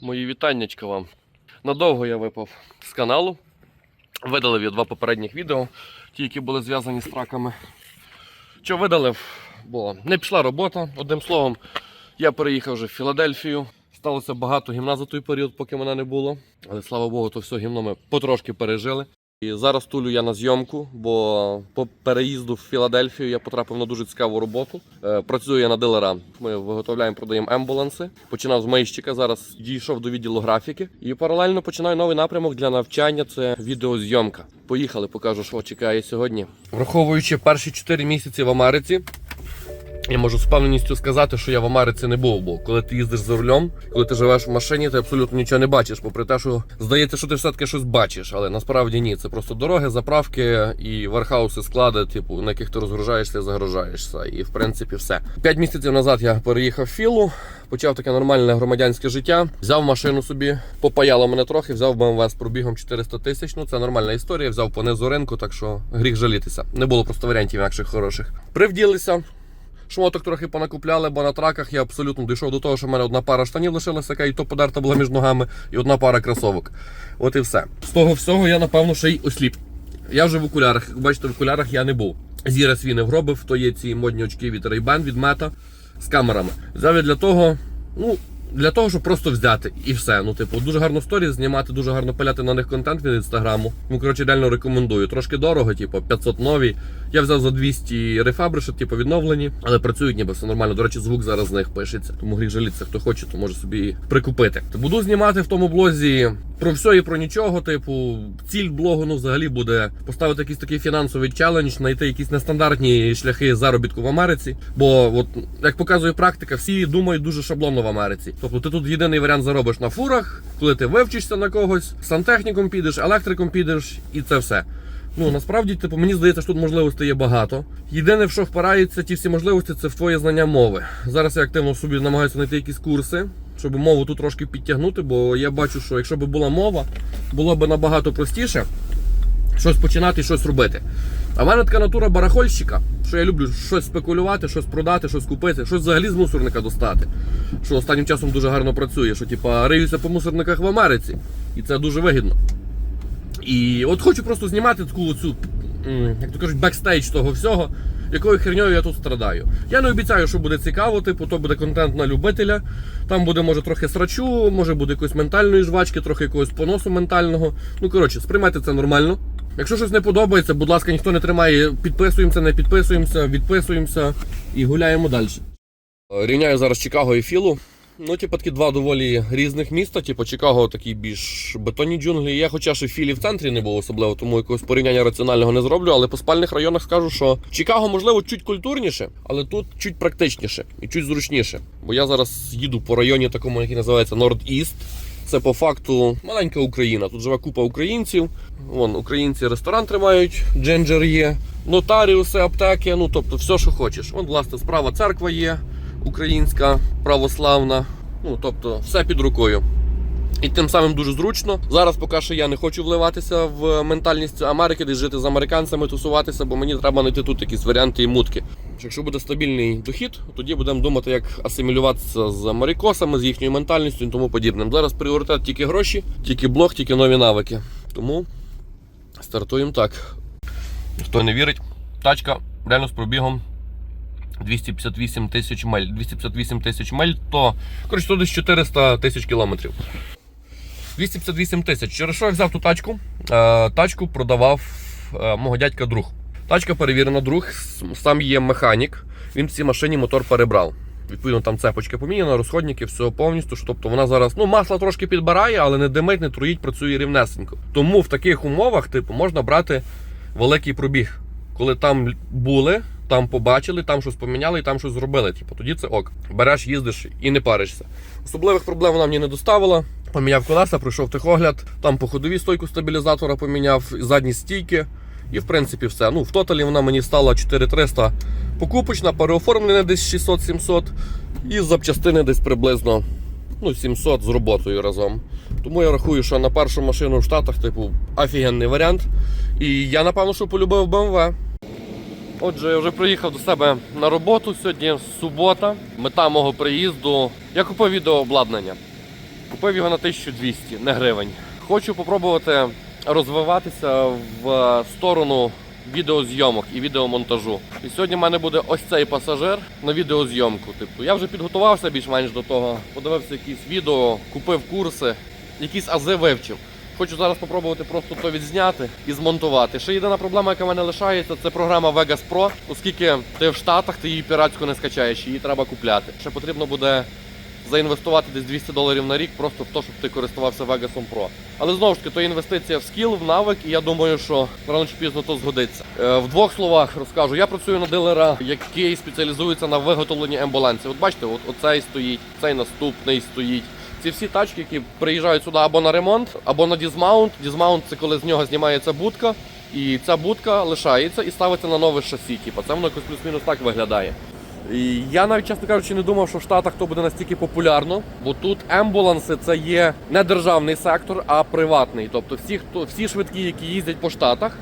Мої вітаннячка вам. Надовго я випав з каналу. Видалив я два попередніх відео, ті, які були зв'язані з траками. Що видалив? Бо не пішла робота. Одним словом, я переїхав вже в Філадельфію. Сталося багато гімна за той період, поки мене не було. Але слава Богу, то все гімно ми потрошки пережили. І зараз тулю я на зйомку, бо по переїзду в Філадельфію я потрапив на дуже цікаву роботу. Е, Працюю я на дилера. Ми виготовляємо, продаємо ембуланси. Починав з майщика, зараз дійшов до відділу графіки. І паралельно починаю новий напрямок для навчання. Це відеозйомка. Поїхали, покажу, що чекає сьогодні. Враховуючи перші 4 місяці в Америці, я можу з впевненістю сказати, що я в Америці не був, бо коли ти їздиш за рулем, коли ти живеш в машині, ти абсолютно нічого не бачиш. Попри те, що здається, що ти все-таки щось бачиш, але насправді ні. Це просто дороги, заправки і вархауси, склади, типу, на яких ти розгружаєшся і загружаєшся. І в принципі все. П'ять місяців назад я переїхав в Філу, почав таке нормальне громадянське життя. Взяв машину собі, попаяло мене трохи, взяв BMW з пробігом 400 тисяч. Ну це нормальна історія. Взяв по низу ринку, так що гріх жалітися. Не було просто варіантів інакших хороших. Привділися. Шмоток трохи понакупляли, бо на траках я абсолютно дійшов до того, що в мене одна пара штанів лишилася, яка і то подерта була між ногами, і одна пара кросовок. От і все. З того всього я, напевно, ще й осліп. Я вже в окулярах. Як бачите, в окулярах я не був. Зіра свій не вробив, то є ці модні очки від Ray-Ban, від Meta з камерами. Взяв для того, ну. Для того, щоб просто взяти і все. Ну, типу, дуже гарно сторіс знімати, дуже гарно пиляти на них контент від інстаграму. Ну, коротше, реально рекомендую. Трошки дорого, типу, 500 нові. Я взяв за 200 рефабриші, типу, відновлені, але працюють ніби все нормально. До речі, звук зараз з них пишеться. Тому гріх жаліться, хто хоче, то може собі прикупити. Буду знімати в тому блозі про все і про нічого. Типу, ціль блогу ну взагалі буде поставити якийсь такий фінансовий челендж, знайти якісь нестандартні шляхи заробітку в Америці. Бо, от як показує практика, всі думають дуже шаблонно в Америці. Тобто ти тут єдиний варіант заробиш на фурах, коли ти вивчишся на когось, сантехніком підеш, електриком підеш, і це все. Ну насправді, типу, мені здається, що тут можливостей є багато. Єдине, в що впирається ті всі можливості, це в твоє знання мови. Зараз я активно собі намагаюся знайти якісь курси, щоб мову тут трошки підтягнути, бо я бачу, що якщо б була мова, було б набагато простіше щось починати щось робити. А в мене така натура барахольщика, що я люблю щось спекулювати, щось продати, щось купити, щось взагалі з мусорника достати. Що останнім часом дуже гарно працює, що типа риюся по мусорниках в Америці, і це дуже вигідно. І от хочу просто знімати таку цю, як то кажуть, бекстейдж того всього, якою херньою я тут страдаю. Я не обіцяю, що буде цікаво, типу, то буде контент на любителя. Там буде, може, трохи срачу, може буде якоїсь ментальної жвачки, трохи якогось поносу ментального. Ну, коротше, сприймайте це нормально. Якщо щось не подобається, будь ласка, ніхто не тримає, підписуємося, не підписуємося, відписуємося і гуляємо далі. Рівняю зараз Чикаго і Філу. Ну, типу, такі два доволі різних міста. Типу, Чикаго такі більш бетонні джунглі. Я хоча в Філі в центрі не був особливо, тому якогось порівняння раціонального не зроблю. Але по спальних районах скажу, що Чикаго, можливо, чуть культурніше, але тут чуть практичніше і чуть зручніше. Бо я зараз їду по районі такому, який називається Норд-Іст. Це по факту маленька Україна. Тут живе купа українців. Вон українці ресторан тримають, дженджер є, нотаріуси, аптеки, ну тобто все, що хочеш. Вон, власне, справа церква є, українська, православна. Ну тобто, все під рукою. І тим самим дуже зручно. Зараз поки що я не хочу вливатися в ментальність Америки, десь жити з американцями, тусуватися, бо мені треба знайти тут якісь варіанти і мутки. Якщо буде стабільний дохід, тоді будемо думати, як асимілюватися з америкосами, з їхньою ментальністю і тому подібним. Зараз пріоритет тільки гроші, тільки блог, тільки нові навики. Тому стартуємо так. Хто не вірить, тачка реально з пробігом 258 тисяч миль. 258 тисяч миль, то коротше, десь 400 тисяч кілометрів. 258 тисяч. Через що я взяв ту тачку? Е, тачку продавав е, мого дядька друг. Тачка перевірена, друг, сам є механік. Він в цій машині мотор перебрав. Відповідно, там цепочка поміняна, розходники, все повністю. що, Тобто вона зараз ну, масло трошки підбирає, але не димить, не труїть, працює рівнесенько. Тому в таких умовах типу, можна брати великий пробіг. Коли там були, там побачили, там щось поміняли і там щось зробили. Типу, тоді це ок. Береш, їздиш і не паришся. Особливих проблем вона мені не доставила. Поміняв колеса, пройшов техогляд, там по ходовій стойку стабілізатора поміняв, задні стійки. І в принципі все. Ну, в тоталі вона мені стала 4300 покупочна, переоформлена десь 600-700 і запчастини десь приблизно ну, 700 з роботою разом. Тому я рахую, що на першу машину в Штатах, типу, офігенний варіант. І я напевно, що полюбив BMW. Отже, я вже приїхав до себе на роботу. Сьогодні субота. Мета мого приїзду. Я купив відеообладнання. Купив його на 1200, не гривень. Хочу попробувати розвиватися в сторону відеозйомок і відеомонтажу. І сьогодні в мене буде ось цей пасажир на відеозйомку. Типу, я вже підготувався більш-менш до того, подивився якісь відео, купив курси, якісь ази вивчив. Хочу зараз спробувати просто то відзняти і змонтувати. Ще єдина проблема, яка в мене лишається, це програма Vegas Pro, оскільки ти в Штатах ти її піратську не скачаєш, її треба купляти. Ще потрібно буде заінвестувати десь 200 доларів на рік просто в те, щоб ти користувався Vegas Pro. Але знову ж таки, то інвестиція в скіл, в навик, і я думаю, що рано чи пізно то згодиться. Е, в двох словах розкажу. Я працюю на дилера, який спеціалізується на виготовленні ембулансів. От бачите, от оцей стоїть, цей наступний стоїть. Ці всі тачки, які приїжджають сюди або на ремонт, або на дізмаунт. Дізмаунт це коли з нього знімається будка, і ця будка лишається і ставиться на нове шасі. Типу, це воно якось плюс-мінус так виглядає. І я навіть, чесно кажучи, не думав, що в Штатах то буде настільки популярно, бо тут ембуланси це є не державний сектор, а приватний. Тобто всі, хто, всі швидкі, які їздять по Штатах,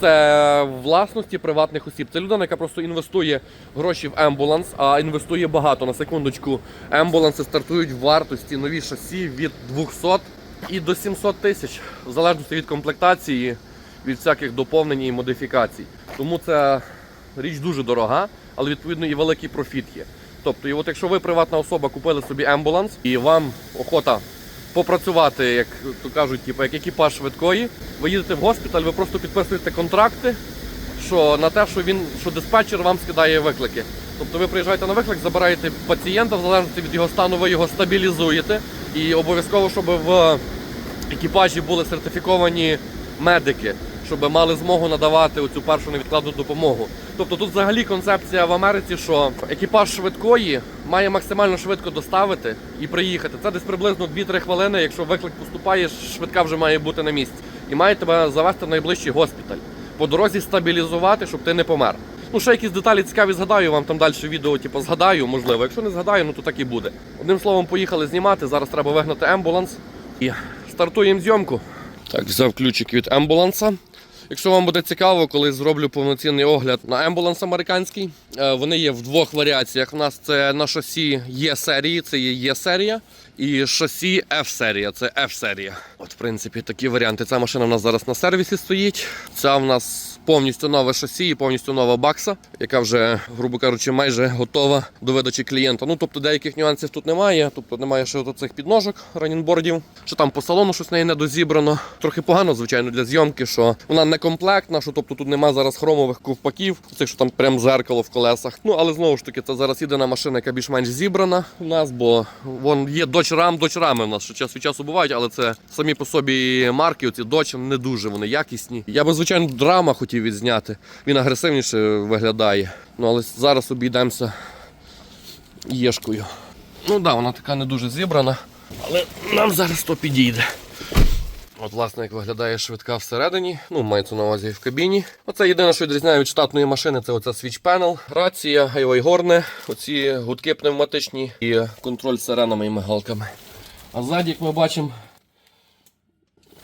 це власності приватних осіб. Це людина, яка просто інвестує гроші в ембуланс, а інвестує багато. На секундочку, ембуланси стартують в вартості нові шасі від 200 і до 700 тисяч, в залежності від комплектації, від всяких доповнень і модифікацій. Тому це річ дуже дорога, але відповідно і великий профіт є. Тобто, і от якщо ви приватна особа купили собі ембуланс і вам охота попрацювати, як то кажуть, типу, як екіпаж швидкої, ви їдете в госпіталь, ви просто підписуєте контракти, що на те, що він що диспетчер вам скидає виклики. Тобто ви приїжджаєте на виклик, забираєте пацієнта, в залежності від його стану, ви його стабілізуєте. І обов'язково, щоб в екіпажі були сертифіковані медики, щоб мали змогу надавати оцю першу невідкладну допомогу. Тобто тут взагалі концепція в Америці, що екіпаж швидкої має максимально швидко доставити і приїхати. Це десь приблизно 2-3 хвилини. Якщо виклик поступає, швидка вже має бути на місці. І має тебе завести в найближчий госпіталь. По дорозі стабілізувати, щоб ти не помер. Ну, ще якісь деталі цікаві згадаю, вам там далі відео, типу, згадаю, можливо. Якщо не згадаю, ну то так і буде. Одним словом, поїхали знімати. Зараз треба вигнати ембуланс і стартуємо зйомку. Так, взяв ключик від ембуланса. Якщо вам буде цікаво, коли зроблю повноцінний огляд на ембуланс американський, е, вони є в двох варіаціях. У нас це на шосі Є серії, це є Є серія, і шосі F серія, це F серія. От, в принципі, такі варіанти. Ця машина в нас зараз на сервісі стоїть. Ця в нас повністю нове шасі і повністю нова бакса, яка вже, грубо кажучи, майже готова до видачі клієнта. Ну тобто деяких нюансів тут немає. Тобто немає ще цих підножок ранінбордів. Що там по салону щось неї не дозібрано. Трохи погано, звичайно, для зйомки, що вона не комплектна, що тобто тут немає зараз хромових ковпаків, цих, що там прям зеркало в колесах. Ну але знову ж таки, це зараз єдина машина, яка більш-менш зібрана у нас, бо вон є Dodge Ram у нас що час від часу бувають, але це самі по собі марки, оці Dodge не дуже вони якісні. Я би, звичайно, драма хотів відзняти. Він агресивніше виглядає. Ну але зараз обійдемося єшкою. Ну так, да, вона така не дуже зібрана, але нам зараз то підійде. От, власне, як виглядає швидка всередині, ну, мається на увазі в кабіні. Оце єдине, що відрізняє від штатної машини, це оця свіч панел, рація, гайвей горне, оці гудки пневматичні і контроль сиренами і мигалками. А ззаді, як ми бачимо,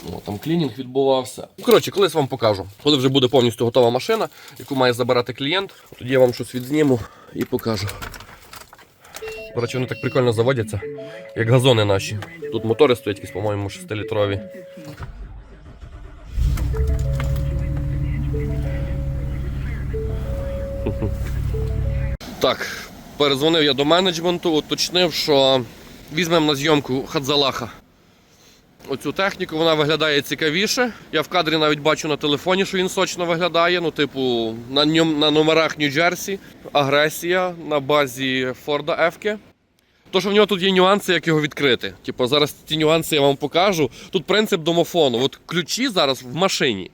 ну, там клінінг відбувався. Коротше, колись вам покажу. Коли вже буде повністю готова машина, яку має забирати клієнт, тоді я вам щось відзніму і покажу. До речі, вони так прикольно заводяться, як газони наші. Тут мотори стоять якісь, по-моєму, 6-літрові. Так, перезвонив я до менеджменту, уточнив, що візьмемо на зйомку Хадзалаха. Оцю техніку вона виглядає цікавіше. Я в кадрі навіть бачу на телефоні, що він сочно виглядає. Ну, типу, на, ньом, на номерах Нью-Джерсі, агресія на базі Форда Ефки. То, що в нього тут є нюанси, як його відкрити. Типу, зараз ці нюанси я вам покажу. Тут принцип домофону. От ключі зараз в машині,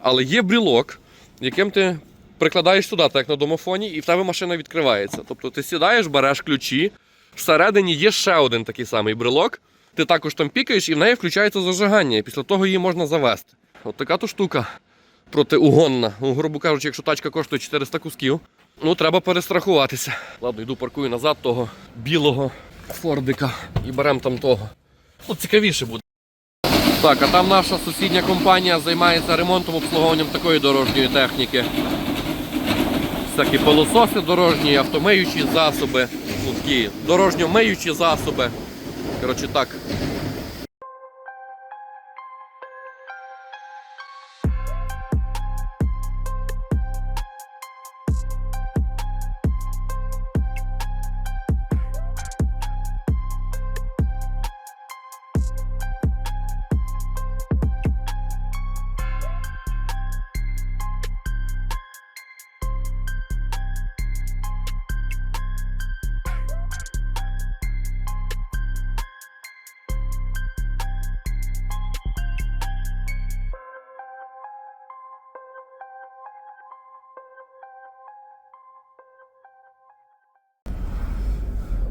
але є брілок, яким ти прикладаєш сюди, так як на домофоні, і в тебе машина відкривається. Тобто ти сідаєш, береш ключі, всередині є ще один такий самий брелок. Ти також там пікаєш і в неї включається зажигання, і після того її можна завести. От така то штука протиугонна. Ну, грубо кажучи, якщо тачка коштує 400 кусків, ну треба перестрахуватися. Ладно, йду паркую назад того білого фордика і беремо там того. Ну, цікавіше буде. Так, а там наша сусідня компанія займається ремонтом обслуговуванням такої дорожньої техніки. Всякі пилососи дорожні, автомиючі засоби, ну, такі дорожньо-миючі засоби. Коротше так,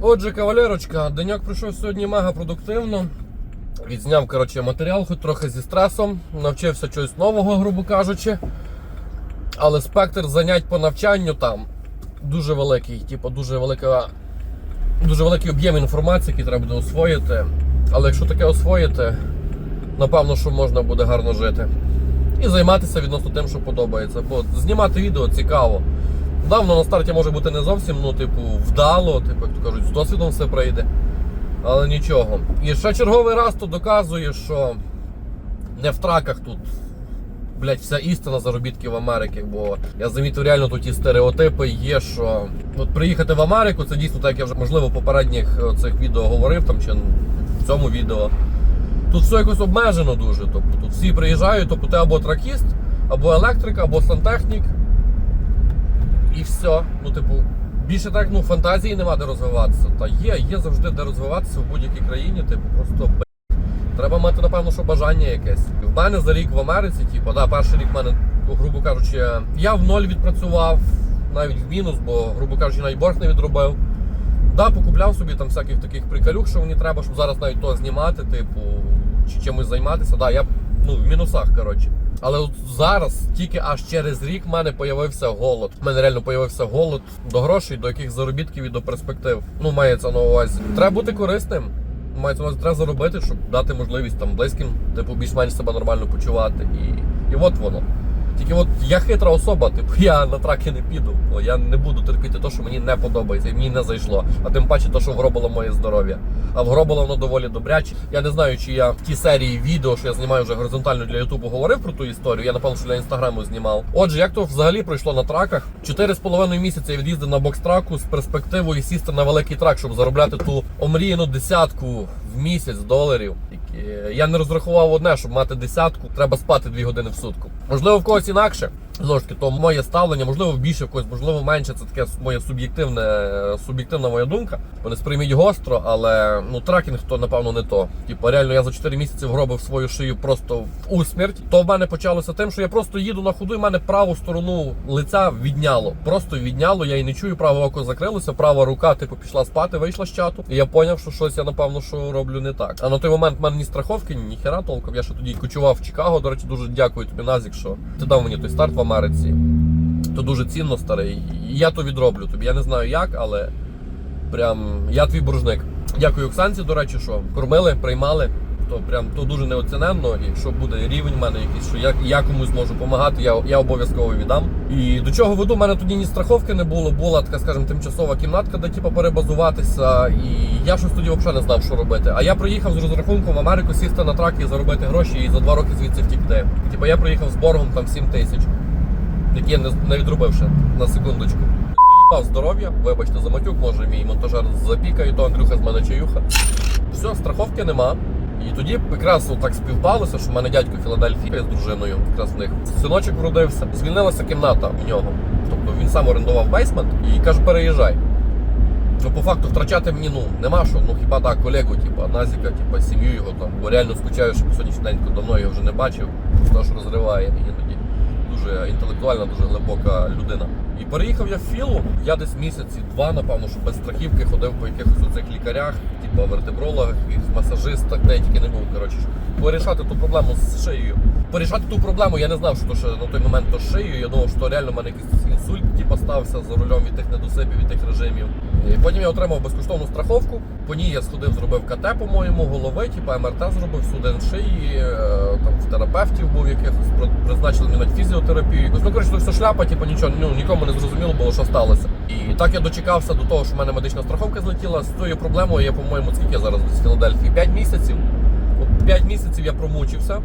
Отже, кавалерочка, деньок пройшов сьогодні мега продуктивно. Відзняв коротше, матеріал, хоч трохи зі стресом, навчився чогось нового, грубо кажучи. Але спектр занять по навчанню там дуже великий, типу, дуже велика, дуже великий об'єм інформації, який треба буде освоїти. Але якщо таке освоїти, напевно, що можна буде гарно жити. І займатися відносно тим, що подобається. Бо знімати відео цікаво. Давно на старті може бути не зовсім, ну, типу, вдало, типу, як то кажуть, з досвідом все прийде. Але нічого. І ще черговий раз то доказує, що не в траках тут, блядь, вся істина заробітків Америки. Бо я замітив реально тут ті стереотипи є, що от приїхати в Америку, це дійсно так, як я вже можливо в попередніх цих відео говорив, там чи в цьому відео. Тут все якось обмежено дуже. Тобто тут всі приїжджають, тобто ти або тракіст, або електрик, або сантехнік. І все. Ну, типу, більше так, ну, фантазії нема де розвиватися. Та є, є завжди де розвиватися в будь-якій країні, типу, просто. Треба мати, напевно, що бажання якесь. В мене за рік в Америці, типу, да, перший рік в мене, грубо кажучи, я в ноль відпрацював, навіть в мінус, бо, грубо кажучи, навіть борг не відробив. Да, покупляв собі там всяких таких приколюх, що мені треба, щоб зараз навіть то знімати, типу, чи чимось займатися. Да, я ну, в мінусах, коротше. Але от зараз, тільки аж через рік, в мене появився голод. У мене реально появився голод до грошей, до яких заробітків і до перспектив. Ну, мається на увазі. Треба бути корисним. Мається на увазі, треба заробити, щоб дати можливість там близьким, типу, більш-менш себе нормально почувати. І, і от воно. Тільки от я хитра особа, типу, я на траки не піду, бо я не буду терпіти те, що мені не подобається і мені не зайшло. А тим паче те, що вгробило моє здоров'я. А вгробило воно доволі добряче. Я не знаю, чи я в тій серії відео, що я знімаю вже горизонтально для Ютубу, говорив про ту історію. Я напевно, що для інстаграму знімав. Отже, як то взагалі пройшло на траках? Чотири з половиною місяці я від'їздив на бокстраку з перспективою сісти на великий трак, щоб заробляти ту омріяну десятку в місяць доларів. Я не розрахував одне, щоб мати десятку, треба спати дві години в сутку. Можливо, в когось інакше. Таки, то моє ставлення, можливо, більше когось, можливо, менше. Це таке моє суб'єктивне, суб'єктивна моя думка. Вони сприйміть гостро, але ну тракінг то напевно не то. Типу, реально, я за 4 місяці вгробив свою шию просто в усмерть. То в мене почалося тим, що я просто їду на ходу, і в мене праву сторону лиця відняло. Просто відняло, я і не чую, праве око закрилося, права рука, типу, пішла спати, вийшла з чату. І я зрозумів, що щось я напевно що роблю не так. А на той момент в мене ні страховки, ні хера толком. Я ще тоді кочував в Чикаго. До речі, дуже дякую тобі, Назік, що ти дав мені той старт в Америці. То дуже цінно старий. Я то відроблю тобі. Я не знаю як, але прям я твій боржник. Дякую Оксанці, до речі, що кормили, приймали. То прям то дуже неоціненно. І якщо буде рівень в мене якийсь, що я, я комусь можу допомагати, я, я обов'язково віддам. І до чого веду, в мене тоді ні страховки не було, була така, скажімо, тимчасова кімнатка, де типу, перебазуватися. І я щось тоді взагалі не знав, що робити. А я приїхав з розрахунком в Америку сісти на трак і заробити гроші і за два роки звідси втікти. Типу я приїхав з боргом там 7 тисяч, який я не, не відробив ще на секундочку. Доїбав здоров'я, вибачте за матюк, може мій монтажер запікає, то Андрюха з мене чаюха. Все, страховки нема. І тоді якраз так співпалося, що в мене дядько в Філадельфії з дружиною, якраз в них синочок вродився. Звільнилася кімната в нього. Тобто він сам орендував бейсмент і каже, переїжджай. Ну, по факту втрачати мені ну нема що. Ну хіба так, колегу, типу, Назіка, типу, сім'ю його там. Бо реально скучаю, що по сьогоднішній день давно його вже не бачив. Що розриває іноді. Дуже інтелектуальна, дуже глибока людина. І переїхав я в Філу. Я десь місяці два, напевно, що без страхівки ходив по якихось оцих лікарях, типу вертебрологах, масажистах, де я тільки не був. Коротше, порішати ту проблему з шиєю. Порішати ту проблему я не знав, що то ще на той момент то з шиєю. Я думав, що реально в мене якийсь інсульт типу, стався за рулем від тих недосипів, від тих режимів. І потім я отримав безкоштовну страховку. По ній я сходив, зробив КТ, по-моєму, голови, типу МРТ зробив, суден шиї, е, там в терапевтів був якихось, призначили мені навіть фізіотерапію. Ну, коротше, все шляпа, типу, нічого, ну, нікому не зрозуміло було, що сталося. І так я дочекався до того, що в мене медична страховка злетіла. З тою проблемою я, по-моєму, скільки я зараз з Філадельфії? 5 місяців. 5 місяців я промучився.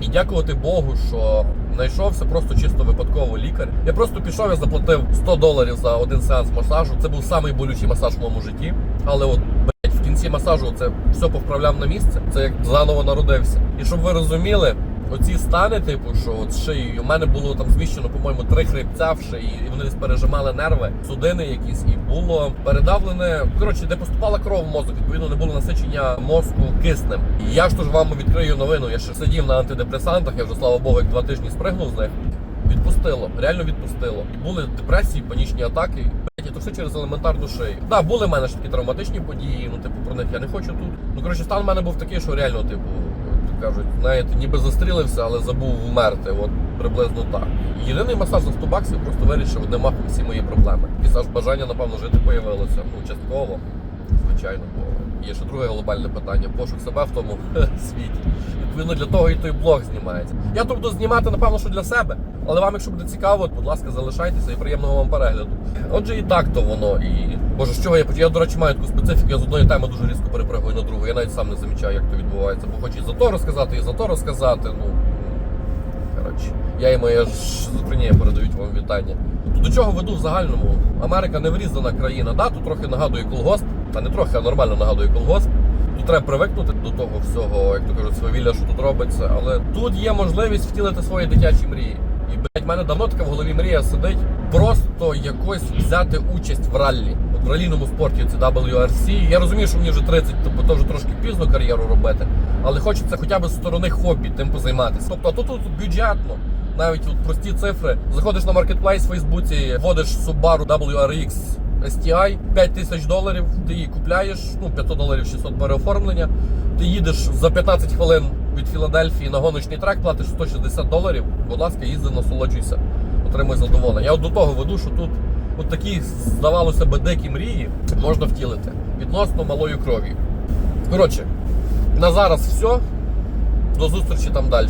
І дякувати Богу, що знайшовся просто чисто випадково лікар. Я просто пішов, я заплатив 100 доларів за один сеанс масажу. Це був самий болючий масаж в моєму житті. Але от блядь, в кінці масажу це все повправляв на місце. Це як заново народився. І щоб ви розуміли, оці стани, типу, що от з шиєю, у мене було там зміщено, по-моєму, три хребця в шиї, і вони десь пережимали нерви, судини якісь, і було передавлене. Коротше, де поступала кров в мозок, відповідно, не було насичення мозку киснем. І я ж то ж вам відкрию новину. Я ще сидів на антидепресантах, я вже слава Богу, як два тижні спригнув з них. Відпустило, реально відпустило. Були депресії, панічні атаки. І то все через елементарну шию. Так, да, були в мене ж такі травматичні події, ну, типу, про них я не хочу тут. Ну, коротше, стан в мене був такий, що реально, типу, кажуть, знаєте, ніби застрілився, але забув вмерти. От приблизно так. Єдиний масаж за 100 баксів просто вирішив одним махом всі мої проблеми. І аж бажання, напевно, жити появилося. Ну, частково, звичайно, бо є ще друге глобальне питання пошук себе в тому світі. Відповідно, для того і той блог знімається. Я тут буду знімати, напевно, що для себе. Але вам, якщо буде цікаво, будь ласка, залишайтеся і приємного вам перегляду. Отже, і так то воно. І боже, з чого я почав? Я, до речі, маю таку специфіку, я з одної теми дуже різко перепригую на другу. Я навіть сам не замічаю, як то відбувається. Бо хочу і за то розказати, і за то розказати. Ну коротше, я і моя шизофренія передають вам вітання. До чого веду в загальному? Америка не врізана країна. Да, тут трохи нагадує колгосп, та не трохи, а нормально нагадує колгосп. Тут треба привикнути до того всього, як то кажуть, свавілля, що тут робиться. Але тут є можливість втілити свої дитячі мрії. І блядь, в мене давно така в голові мрія сидить. Просто якось взяти участь в раллі. От в ралійному спорті це WRC. Я розумію, що мені вже 30, тобто то вже трошки пізно кар'єру робити. Але хочеться хоча б з сторони хобі тим позайматися. Тобто, тут, тут бюджетно. Навіть от прості цифри. Заходиш на маркетплейс в Фейсбуці, вводиш Subaru WRX STI 5 тисяч доларів, ти її купляєш, ну 500 доларів 600 переоформлення. Ти їдеш за 15 хвилин від Філадельфії на гоночний трек, платиш 160 доларів. Будь ласка, їзди, насолоджуйся, отримуй задоволення. Я от до того веду, що тут от такі, здавалося би, дикі мрії можна втілити відносно малою крові. Коротше, на зараз все. До зустрічі там далі.